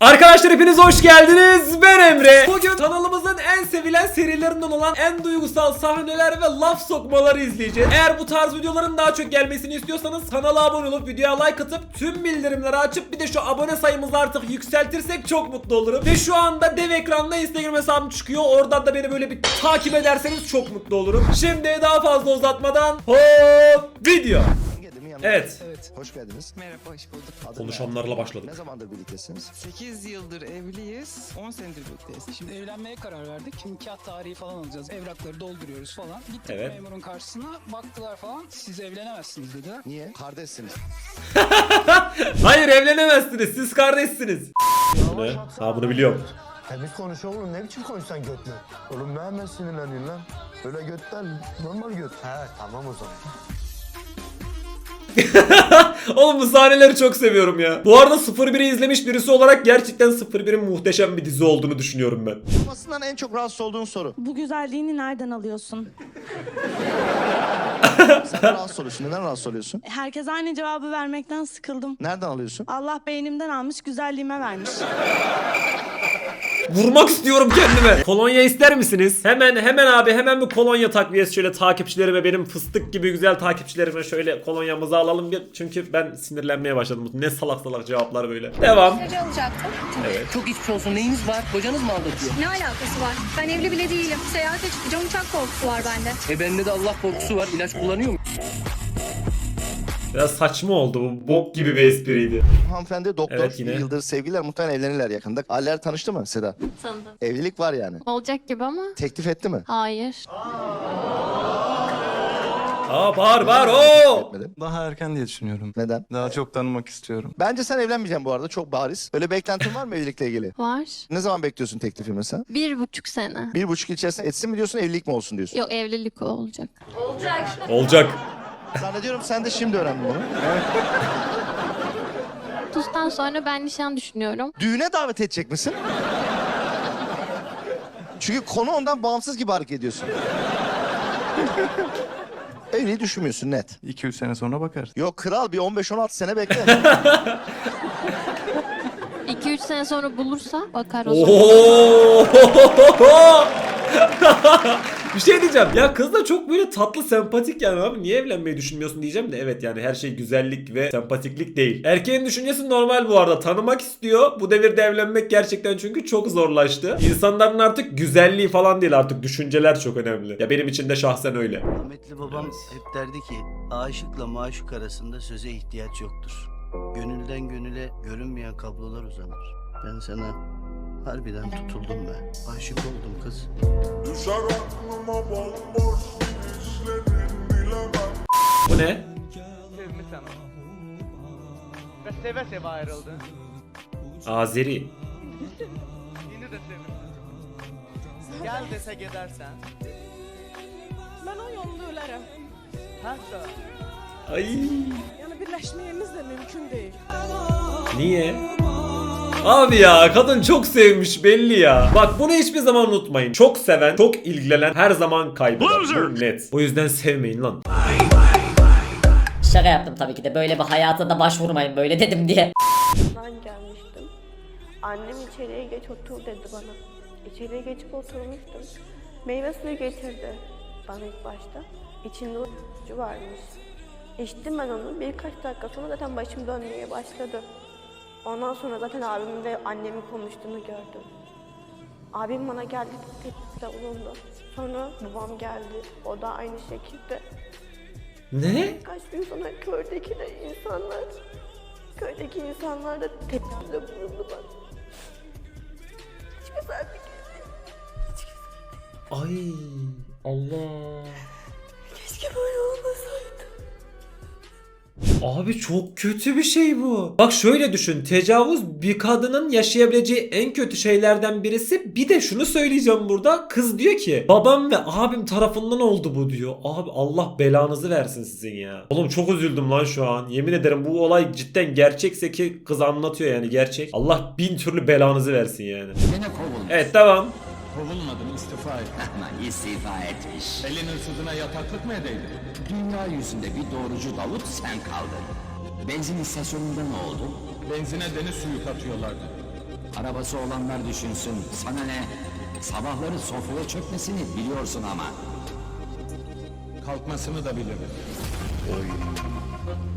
Arkadaşlar hepiniz hoş geldiniz. Ben Emre. Bugün kanalımızın en sevilen serilerinden olan en duygusal sahneler ve laf sokmaları izleyeceğiz. Eğer bu tarz videoların daha çok gelmesini istiyorsanız kanala abone olup videoya like atıp tüm bildirimleri açıp bir de şu abone sayımızı artık yükseltirsek çok mutlu olurum. Ve şu anda dev ekranda Instagram hesabım çıkıyor. Oradan da beni böyle bir takip ederseniz çok mutlu olurum. Şimdi daha fazla uzatmadan hop video. Evet. Evet. Hoş geldiniz. Merhaba, hoş bulduk. Adın Konuşanlarla ne? başladık. Ne zamandır birliktesiniz? 8 yıldır evliyiz, 10 senedir birlikteyiz. Şimdi evlenmeye karar verdik. Şimdi nikah tarihi falan alacağız. Evrakları dolduruyoruz falan. Gittik Evet. memurun karşısına baktılar falan. Siz evlenemezsiniz dediler. Niye? Kardeşsiniz. Hayır evlenemezsiniz. Siz kardeşsiniz. Ne? Ha bunu biliyorum. Temiz konuş oğlum ne biçim konuşsan götle? Oğlum ne hemen sinirleniyorsun lan? Öyle götler normal göt. He tamam o zaman. Oğlum bu sahneleri çok seviyorum ya. Bu arada 01'i izlemiş birisi olarak gerçekten 01'in muhteşem bir dizi olduğunu düşünüyorum ben. Olmasından en çok rahatsız olduğun soru. Bu güzelliğini nereden alıyorsun? Sen rahatsız oluyorsun. Neden rahatsız oluyorsun? Herkes aynı cevabı vermekten sıkıldım. Nereden alıyorsun? Allah beynimden almış, güzelliğime vermiş. Vurmak istiyorum kendime. Kolonya ister misiniz? Hemen hemen abi hemen bir kolonya takviyesi şöyle takipçilerime benim fıstık gibi güzel takipçilerime şöyle kolonyamızı alalım. bir- Çünkü ben sinirlenmeye başladım. Ne salak salak cevaplar böyle. Devam. Alacaktım. Çok geçmiş olsun. Neyiniz var? Kocanız mı aldatıyor? Ne alakası var? Ben evli bile değilim. Seyahate çıkacağım uçak korkusu var bende. E bende de Allah korkusu var. İlaç kullanıyor mu? Biraz saçma oldu bu. Bok gibi bir espriydi. Hanımefendi doktor. Evet, yine. bir yıldır sevgililer muhtemelen evlenirler yakında. Aileler tanıştı mı Seda? Tanıdım. Evlilik var yani. Olacak gibi ama Teklif etti mi? hayır. Aa bağır bağır. Etmedi. Daha erken diye düşünüyorum. Neden? Daha çok tanımak istiyorum. Bence sen evlenmeyeceksin bu arada. Çok bariz. Öyle beklentin var mı evlilikle ilgili? Var. Ne zaman bekliyorsun teklifi mesela? Bir buçuk sene. Bir buçuk yıl içerisinde etsin mi diyorsun evlilik mi olsun diyorsun? Yok evlilik olacak. Olacak. Zannediyorum sen de şimdi öğrendin bunu. 30'dan sonra ben nişan düşünüyorum. Düğüne davet edecek misin? Çünkü konu ondan bağımsız gibi hareket ediyorsun. Evliliği düşünmüyorsun net. 2-3 sene sonra bakarız. Yok kral bir 15-16 sene bekle. 2-3 sene sonra bulursa bakar o zaman. Oo! bir şey diyeceğim. Ya kız da çok böyle tatlı, sempatik yani abi. Niye evlenmeyi düşünmüyorsun diyeceğim de evet yani her şey güzellik ve sempatiklik değil. Erkeğin düşüncesi normal bu arada. Tanımak istiyor. Bu devirde evlenmek gerçekten çünkü çok zorlaştı. İnsanların artık güzelliği falan değil artık düşünceler çok önemli. Ya benim için de şahsen öyle. Rahmetli babam hep derdi ki aşıkla maşuk arasında söze ihtiyaç yoktur. Gönülden gönüle görünmeyen kablolar uzanır. Ben sana harbiden tutuldum be. Aşık oldum kız. Bu ne? Ve seve seve ayrıldı. Azeri. Yine de sevdim. Gel dese gidersen. Ben o yolda ölerim. Hatta. Ay. Yani birleşmeyemiz de mümkün değil. Niye? Abi ya kadın çok sevmiş belli ya. Bak bunu hiçbir zaman unutmayın. Çok seven, çok ilgilenen her zaman kaybeder. Bu net. O yüzden sevmeyin lan. Şaka yaptım tabii ki de böyle bir hayata da başvurmayın böyle dedim diye. Ben gelmiştim. Annem içeriye geç otur dedi bana. İçeriye geçip oturmuştum. Meyve suyu getirdi bana ilk başta. İçinde ucu varmış. İçtim ben onu. Birkaç dakika sonra zaten başım dönmeye başladı. Ondan sonra zaten abimin ve annemin konuştuğunu gördüm. Abim bana geldi tehditler bulundu. Sonra babam geldi. O da aynı şekilde. Ne? Kaç gün sonra köydeki de insanlar, köydeki insanlar da tepkide bulundular. Hiç güzel bir gün. Hiç güzel. Ay Allah. Abi çok kötü bir şey bu. Bak şöyle düşün. Tecavüz bir kadının yaşayabileceği en kötü şeylerden birisi. Bir de şunu söyleyeceğim burada. Kız diyor ki babam ve abim tarafından oldu bu diyor. Abi Allah belanızı versin sizin ya. Oğlum çok üzüldüm lan şu an. Yemin ederim bu olay cidden gerçekse ki kız anlatıyor yani gerçek. Allah bin türlü belanızı versin yani. Evet devam. Kovulmadım istifa ettim. İstifa etmiş. Elinin sızına yataklık mı edeydim? Dünya yüzünde bir doğrucu Davut sen kaldın. Benzin istasyonunda ne oldu? Benzine deniz suyu katıyorlardı. Arabası olanlar düşünsün. Sana ne? Sabahları sofraya çökmesini biliyorsun ama. Kalkmasını da bilirim.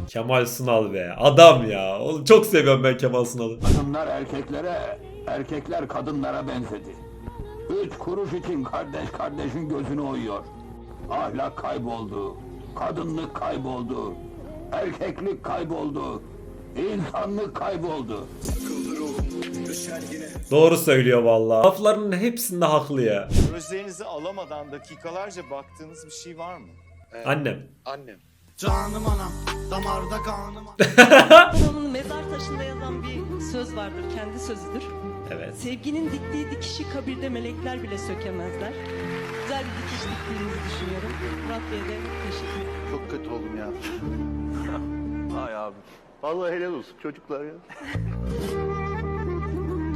Kemal Sunal be. Adam ya. Oğlum çok seviyorum ben Kemal Sunal'ı. Kadınlar erkeklere, erkekler kadınlara benzedi. Üç kuruş için kardeş kardeşin gözünü oyuyor. Ahlak kayboldu, kadınlık kayboldu, erkeklik kayboldu, insanlık kayboldu. Doğru söylüyor vallahi. Laflarının hepsinde haklı ya. Gözlerinizi alamadan dakikalarca baktığınız bir şey var mı? Annem. Annem. Canım anam, damarda kanım. söz vardır. Kendi sözüdür. Evet. Sevginin diktiği dikişi kabirde melekler bile sökemezler. Güzel bir dikiş diktiğinizi düşünüyorum. Murat Bey'e de teşekkür ederim. Çok kötü oldum ya. Ay abi. Vallahi helal olsun çocuklar ya.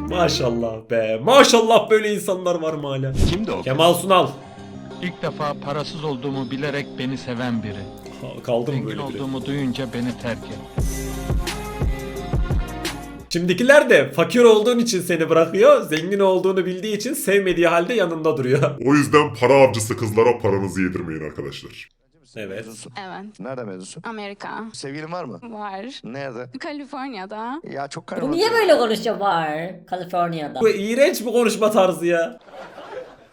Maşallah be. Maşallah böyle insanlar var mı hala? Kimdi o? Kemal Sunal. İlk defa parasız olduğumu bilerek beni seven biri. Ha, Kaldı mı böyle biri? duyunca beni terk etti. Şimdikiler de fakir olduğun için seni bırakıyor. Zengin olduğunu bildiği için sevmediği halde yanında duruyor. O yüzden para avcısı kızlara paranızı yedirmeyin arkadaşlar. Evet. Evet. Nerede mezunsun? Amerika. Sevgilin var mı? Var. Nerede? Kaliforniya'da. Ya çok Bu niye böyle konuşuyor var? Kaliforniya'da. Bu iğrenç bir konuşma tarzı ya.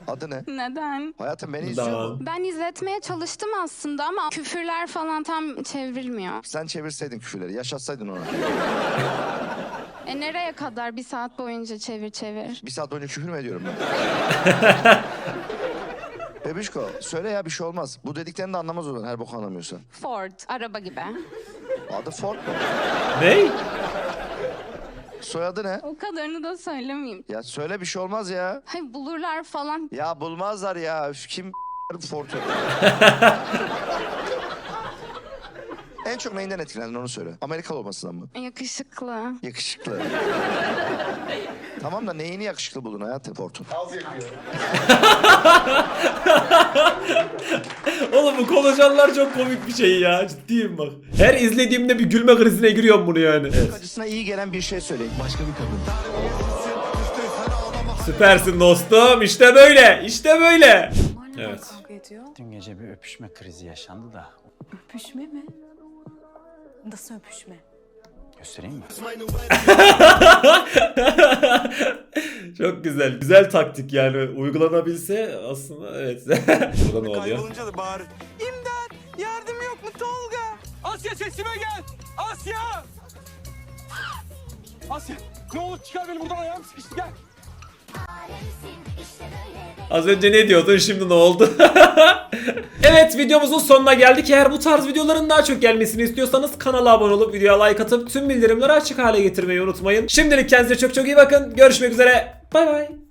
Adı ne? Neden? Hayatım beni izliyor mu? Da. Ben izletmeye çalıştım aslında ama küfürler falan tam çevrilmiyor. Sen çevirseydin küfürleri, yaşatsaydın ona. E nereye kadar bir saat boyunca çevir çevir? Bir saat boyunca küfür mü ediyorum ben? Bebişko söyle ya bir şey olmaz. Bu dediklerini de anlamaz o zaman her bok anlamıyorsa. Ford. Araba gibi. Adı Ford mu? Ne? Soyadı ne? O kadarını da söylemeyeyim. Ya söyle bir şey olmaz ya. Hay bulurlar falan. Ya bulmazlar ya. Üf, Kim Ford'u? en çok neyinden etkilendin onu söyle. Amerikalı olmasından mı? Yakışıklı. Yakışıklı. tamam da neyini yakışıklı buldun hayatım Ford'un? Oğlum bu konuşanlar çok komik bir şey ya. Ciddiyim bak. Her izlediğimde bir gülme krizine giriyorum bunu yani. Evet. Acısına iyi gelen bir şey söyleyin. Başka bir kadın. Süpersin dostum. İşte böyle. İşte böyle. Evet. Dün gece bir öpüşme krizi yaşandı da. Öpüşme mi? Nasıl öpüşme? Göstereyim mi? Çok güzel. Güzel taktik yani. Uygulanabilse aslında evet. Burada ne oluyor? da bağır. İmdat! Yardım yok mu Tolga? Asya sesime gel! Asya! Asya! Ne olur çıkar beni buradan ayağım sıkıştı gel. Az önce ne diyordun şimdi ne oldu? evet videomuzun sonuna geldik. Eğer bu tarz videoların daha çok gelmesini istiyorsanız kanala abone olup videoya like atıp tüm bildirimleri açık hale getirmeyi unutmayın. Şimdilik kendinize çok çok iyi bakın. Görüşmek üzere. Bay bay.